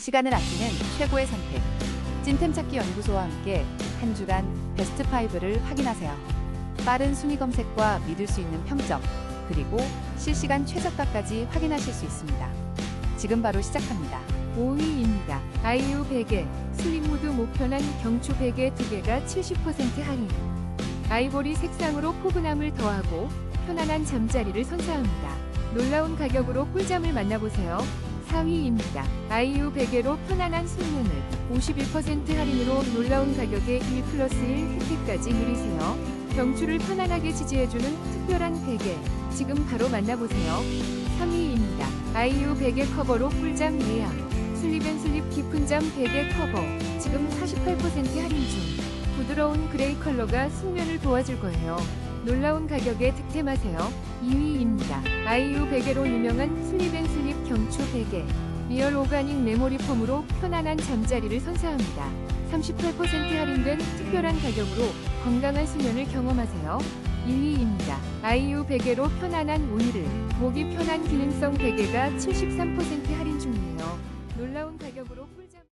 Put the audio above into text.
시간을 아끼는 최고의 선택. 찐템 찾기 연구소와 함께 한 주간 베스트 5를 확인하세요. 빠른 순위 검색과 믿을 수 있는 평점, 그리고 실시간 최저가까지 확인하실 수 있습니다. 지금 바로 시작합니다. 5위입니다. 아이유 베개, 슬림무드 목편한 경추 베개 2개가 70% 할인. 아이보리 색상으로 포근함을 더하고 편안한 잠자리를 선사합니다. 놀라운 가격으로 꿀잠을 만나보세요. 4위입니다. 아이유 베개로 편안한 숙면을 51% 할인으로 놀라운 가격에 1 플러스 1 혜택까지 누리세요. 경추를 편안하게 지지해주는 특별한 베개. 지금 바로 만나보세요. 3위입니다. 아이유 베개 커버로 꿀잠 예약. 슬립앤슬립 깊은 잠 베개 커버. 지금 48% 할인 중. 부드러운 그레이 컬러가 숙면을 도와줄 거예요. 놀라운 가격에 득템하세요. 2위입니다. 아이유 베개로 유명한 슬립앤슬립 경추 베개. 리얼 오가닉 메모리 폼으로 편안한 잠자리를 선사합니다. 38% 할인된 특별한 가격으로 건강한 수면을 경험하세요. 1위입니다. 아이유 베개로 편안한 우유를 목이 편한 기능성 베개가 73% 할인 중이에요. 놀라운 가격으로 꿀잠